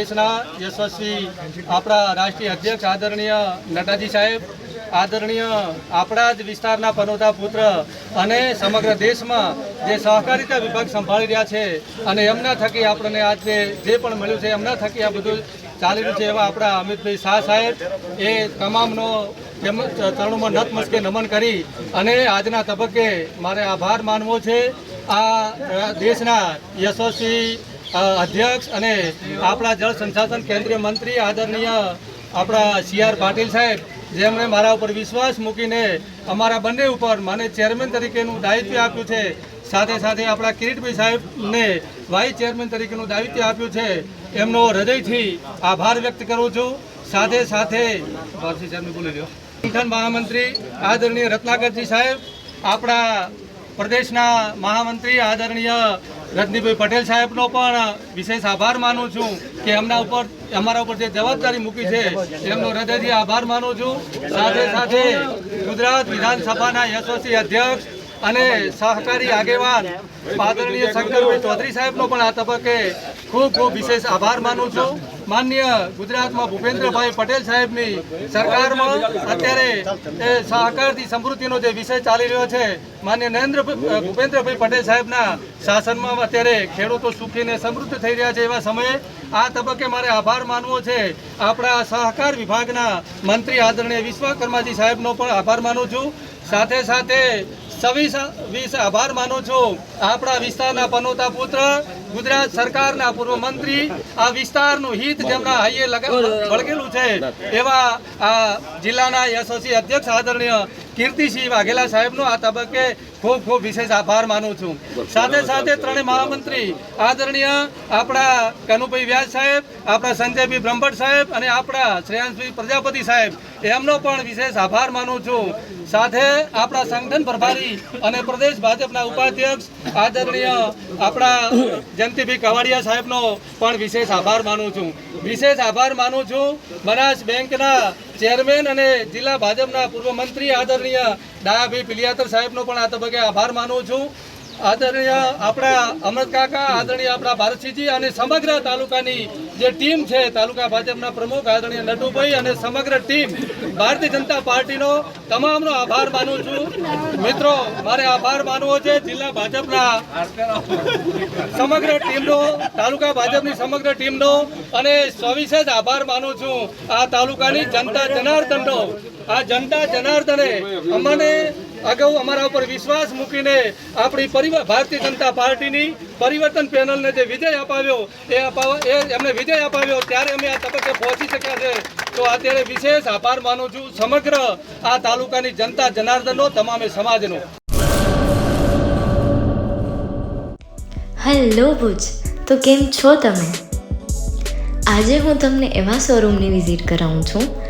દેશના યશસ્વી આપણા રાષ્ટ્રીય અધ્યક્ષ આદરણીય નડ્ડાજી સાહેબ, આદરણીય આપણા જ વિસ્તારના પનોતા પુત્ર અને સમગ્ર દેશમાં જે સહકારિતા વિભાગ સંભાળી રહ્યા છે અને એમના થકી આપણને આજે જે પણ મળ્યું છે, એમના થકી આ બધું ચાલી રહ્યું છે એવા આપણા અમિતભાઈ શાહ સાહેબ, એ તમામનો ચરણોમાં નતમસ્કે નમન કરી અને આજના તબક્કે મારે આભાર માનવો છે. આ દેશના યશસ્વી અધ્યક્ષ અને આપણા જળ સંસાધન કેન્દ્રીય મંત્રી આદરણીય આપણા સી આર પાટીલ સાહેબ, જેમણે મારા ઉપર વિશ્વાસ મૂકીને અમારા બંને ઉપર મને ચેરમેન તરીકેનું દાયિત્વ આપ્યું છે, સાથે સાથે આપણા કિરીટભાઈ સાહેબને વાઇસ ચેરમેન તરીકેનું દાયિત્વ આપ્યું છે, એમનો હૃદયથી આભાર વ્યક્ત કરું છું. સાથે સાથે બોલી લ્યો સંગઠન મહામંત્રી આદરણીય રત્નાકરજી સાહેબ, આપણા પ્રદેશના મહામંત્રી આદરણીય રજનીભાઈ પટેલ સાહેબનો પણ વિશેષ આભાર માનું છું કે એમના ઉપર, અમારા ઉપર જે જવાબદારી મૂકી છે, એમનો હૃદયથી આભાર માનું છું. સાથે સાથે ગુજરાત વિધાનસભાના યશસ્વી અધ્યક્ષ અને સહકારી આગેવાન આદરણીય શંકરભાઈ ચૌધરી સાહેબનો પણ આ તબક્કે ખૂબ ખૂબ વિશેષ આભાર માનું છું. માન્ય ગુજરાતમાં ભૂપેન્દ્રભાઈ પટેલ સાહેબની સરકારમાં અત્યારે સહકારથી, સમૃદ્ધિનો જે વિષય ચાલી રહ્યો છે માન્ય નરેન્દ્ર ભૂપેન્દ્રભાઈ પટેલ સાહેબના શાસનમાં અત્યારે ખેડૂતો સુખીને સમૃદ્ધ થઈ રહ્યા છે એવા સમયે આ તબક્કે મારે આભાર માનવો છે. આપણા સહકાર વિભાગના મંત્રી આદરણીય વિશ્વકર્માજી સાહેબનો પણ આભાર માનું છું. સાથે સાથે સવીસ વીસ આભાર માનું છું. આપણા વિસ્તારના પનોતા પુત્ર, ગુજરાત સરકારના પૂર્વ મંત્રી, આ વિસ્તારનું હિત જેમના હાઈએ વળગેલું છે, એવા આ જિલ્લાના યશસ્વી અધ્યક્ષ આદરણીય કીર્તિસિંહ વાઘેલા સાહેબનો આ તબક્કે ખૂબ ખૂબ વિશેષ આભાર માનું છું. સાથે સાથે ત્રણેય મહામંત્રી આદરણીય આપણા કનુભાઈ વ્યાસ સાહેબ આપણા સંજયભાઈ બ્રહ્મભટ્ટ સાહેબ અને આપણા શ્રેયાંશભાઈ પ્રજાપતિ સાહેબ એમનો પણ વિશેષ આભાર માનું છું. સાથે આપણા સંગઠન પ્રભારી અને પ્રદેશ ભાજપના ઉપાધ્યક્ષ આદરણીય આપણા જયંતિભાઈ કવાડિયા સાહેબનો પણ વિશેષ આભાર માનું છું. વિશેષ આભાર માનું છું. બનાસ બેંકના ચેરમેન અને જિલ્લા ભાજપના પૂર્વ મંત્રી આદરણીય ડાયાભાઈ પિલિયાતર સાહેબનો પણ આ તબક્કે આભાર માનું છું. આદરણીય આપણા અમૃત કાકા, આદરણીય આપણા ભારતસિંહજી અને સમગ્ર તાલુકાની જે ટીમ છે, તાલુકા ભાજપના પ્રમુખ આદરણીય નટુભાઈ અને સમગ્ર ટીમ, ભારતીય જનતા પાર્ટીનો તમામનો આભાર માનું છું. મિત્રો, મારે આભાર માનવો છે, જિલ્લા ભાજપના સમગ્ર ટીમનો, તાલુકા ભાજપની સમગ્ર ટીમનો, અને સવિશેષ આભાર માનું છું. આ તાલુકાની જનતા જનાર્દનનો આ જનતા જનાર્દને અમને અગાઉ અમારા ઉપર વિશ્વાસ મૂકીને આપણી પરિવાર ભારતીય જનતા પાર્ટીની પરિવર્તન પેનલને જે વિજય અપાવ્યો, એ અપાવ, એ એમને વિજય અપાવ્યો, ત્યારે અમે આ તબક્કે પહોંચી શક્યા છે. તો અત્યારે વિશેષ આભાર માનું છું સમગ્ર આ તાલુકાની જનતા જનાર્દનનો, તમામે સમાજનો. હેલો ભુજ, તો કેમ છો તમે? આજે હું તમને એવા શોરૂમની વિઝિટ કરાવું છું